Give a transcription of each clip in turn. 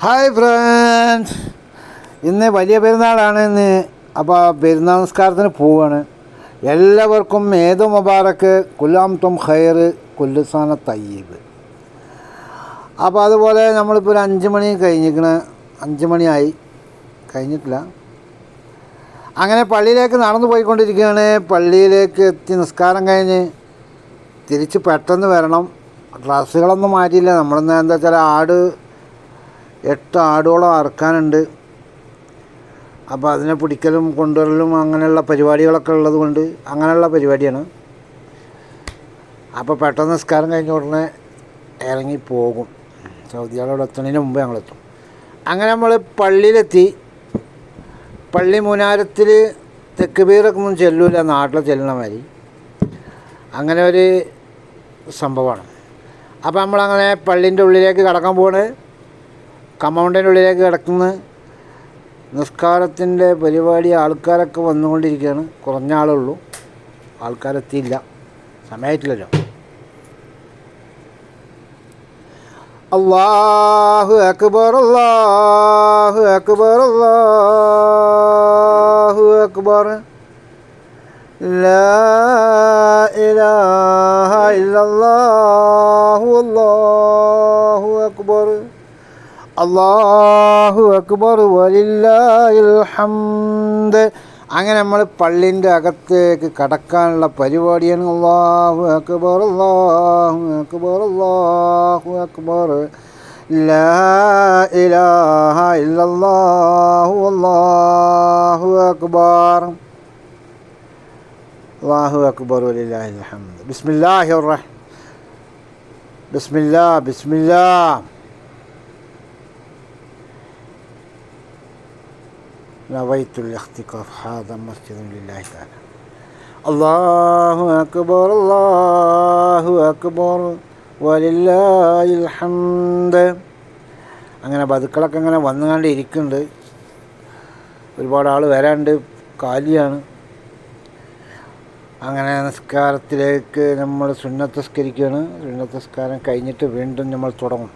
Hi friends ഇന്ന് വലിയ പെരുന്നാളാണ് ഇന്ന്. അപ്പോൾ പെരുന്നാൾ നിസ്കാരത്തിന് പോവുകയാണ് എല്ലാവർക്കും ഏത് മുബാറക്ക് കുല്ലാം തും ഖൈർ കുല്ലുസാന തയ്യബ്. അപ്പോൾ അതുപോലെ നമ്മളിപ്പോൾ ഒരു അഞ്ച് മണി കഴിഞ്ഞിരിക്കണ. അഞ്ച് മണിയായി. കഴിഞ്ഞിട്ടില്ല. അങ്ങനെ പള്ളിയിലേക്ക് നടന്നു പോയിക്കൊണ്ടിരിക്കുകയാണ്. പള്ളിയിലേക്ക് എത്തി നിസ്കാരം കഴിഞ്ഞ് തിരിച്ച് പെട്ടെന്ന് വരണം. ഡ്രസ്സുകളൊന്നും മാറ്റിയില്ല. നമ്മളിന്ന് എന്താ വെച്ചാൽ ആട് എട്ട് ആടുകളോ അറക്കാനുണ്ട്. അപ്പോൾ അതിനെ പിടിക്കലും കൊണ്ടുവരലും അങ്ങനെയുള്ള പരിപാടികളൊക്കെ ഉള്ളത് കൊണ്ട് അങ്ങനെയുള്ള പരിപാടിയാണ്. അപ്പോൾ പെട്ടെന്ന് നിസ്കാരം കഴിഞ്ഞ ഉടനെ ഇറങ്ങി പോകും. സൗദികളോട് എത്തുന്നതിന് മുമ്പ് ഞങ്ങളെത്തും അങ്ങനെ നമ്മൾ പള്ളിയിലെത്തി. പള്ളി മുനാരത്തിൽ തെക്ക് പേരൊക്കെ ഒന്നും ചെല്ലൂല നാട്ടിൽ ചെല്ലുന്ന മാതിരി. അങ്ങനെ ഒരു സംഭവമാണ്. അപ്പോൾ നമ്മളങ്ങനെ പള്ളിന്റെ ഉള്ളിലേക്ക് കടക്കാൻ പോവാണ്. കമ്പൗണ്ടിൻ്റെ ഉള്ളിലേക്ക് കിടക്കുന്ന നിസ്കാരത്തിൻ്റെ പരിപാടി ആൾക്കാരൊക്കെ വന്നുകൊണ്ടിരിക്കുകയാണ് കുറഞ്ഞ ആളേ ഉള്ളൂ ആൾക്കാരെത്തിയില്ല സമയമായിട്ടില്ലല്ലോ അള്ളാഹു അക്ബർ അള്ളാഹു അക്ബർ അള്ളാഹു അക്ബർ لا إله إلا الله والله أكبر അള്ളാഹു അക്ബർ വലില്ലാഹിൽ ഹംദ്. അങ്ങനെ നമ്മൾ പള്ളിന്റെ അകത്തേക്ക് കടക്കാനുള്ള പരിപാടിയാണ് അള്ളാഹു അക്ബർ അള്ളാഹു അക്ബർ അള്ളാഹു അക്ബർ. ഇലാഹ ഇല്ലല്ലാഹു അല്ലാഹു അക്ബർ. അള്ളാഹു അക്ബർ വലില്ലാഹിൽഹംദ് ബിസ്മില്ലാഹിർ റഹ്മാൻ ബിസ്മില്ലാ ബിസ്മില്ലാ. നവൈത്തുൽ ഇഖ്തിഖാഫ് ഹാദ മസ്ജിദുൻ ലില്ലാഹി തആല അല്ലാഹു അക്ബർ അല്ലാഹു അക്ബർ വലില്ലാഹിൽ ഹംദ് അങ്ങനെ ബതുക്കളൊക്കെ ഇങ്ങനെ വന്നുകൊണ്ട് ഇരിക്കുന്നുണ്ട്. ഒരുപാട് ആൾ വരാണ്ട് കാലിയാണ്. അങ്ങനെ നിസ്കാരത്തിലേക്ക് നമ്മൾ സുന്നത്തസ്കരിക്കുകയാണ് സുന്നത്തസ്കാരം കഴിഞ്ഞിട്ട് വീണ്ടും നമ്മൾ തുടങ്ങും.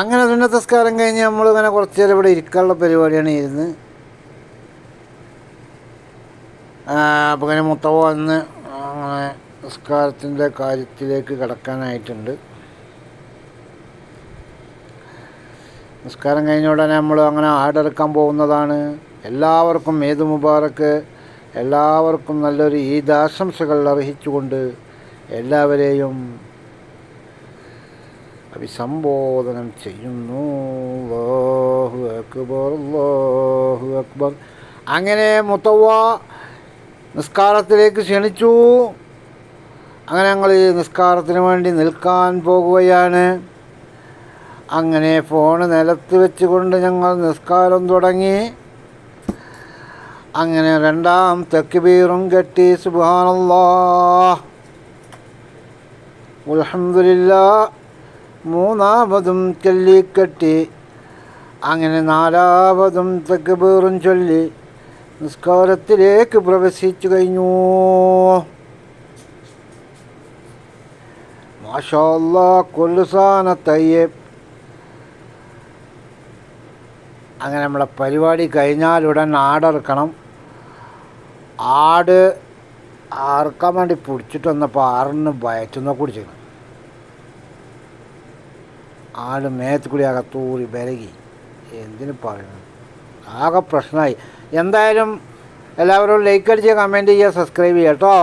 അങ്ങനെ സുന്നത്തസ്കാരം കഴിഞ്ഞ് നമ്മൾ ഇങ്ങനെ കുറച്ച് നേരം ഇവിടെ ഇരിക്കാനുള്ള പരിപാടിയാണ് ഇരുന്ന് അപ്പോൾ ഇങ്ങനെ മുത്തവ വന്ന് അങ്ങനെ നിസ്കാരത്തിന്റെ കാര്യത്തിലേക്ക് കിടക്കാനായിട്ടുണ്ട്. നിസ്കാരം കഴിഞ്ഞ ഉടനെ നമ്മൾ അങ്ങനെ ആടെടുക്കാൻ പോകുന്നതാണ്. എല്ലാവർക്കും ഏത് മുബാറക്ക് എല്ലാവർക്കും നല്ലൊരു ഈദാശംസകൾ അർഹിച്ചുകൊണ്ട് എല്ലാവരെയും അഭിസംബോധനം ചെയ്യുന്നു. അക്ബർ അക്ബർ. അങ്ങനെ മുത്തവ നിസ്കാരത്തിലേക്ക് ക്ഷണിച്ചു. അങ്ങനെ ഞങ്ങൾ ഈ നിസ്കാരത്തിന് വേണ്ടി നിൽക്കാൻ പോകുകയാണ്. അങ്ങനെ ഫോൺ നിലത്ത് വെച്ചുകൊണ്ട് ഞങ്ങൾ നിസ്കാരം തുടങ്ങി. അങ്ങനെ രണ്ടാം തെക്കുബീറും കെട്ടി. അൽഹംദുലില്ലാ മൂന്നാമതും ചൊല്ലിക്കെട്ടി അങ്ങനെ നാലാമതും തെക്കുബീറും ചൊല്ലി. നിസ്കാരത്തിലേക്ക് പ്രവേശിച്ചു കഴിഞ്ഞു. കൊല്ലുസാന തയ്യബ് അങ്ങനെ നമ്മളെ പരിപാടി കഴിഞ്ഞാൽ ഉടൻ ആടറക്കണം ആട് ആർക്കാൻ വേണ്ടി പിടിച്ചിട്ട് വന്നപ്പോൾ ആറിന് വയറ്റുന്ന കുടിച്ചിരുന്നു. ആട് മേത്ത് കൂടി അകത്തൂറി വിലകി. എന്തിനു പറയുന്നു? ആകെ പ്രശ്നമായി. എന്തായാലും എല്ലാവരും ലൈക്ക് അടിച്ച് കമന്റ് ചെയ്യുക സബ്സ്ക്രൈബ് ചെയ്യുക കേട്ടോ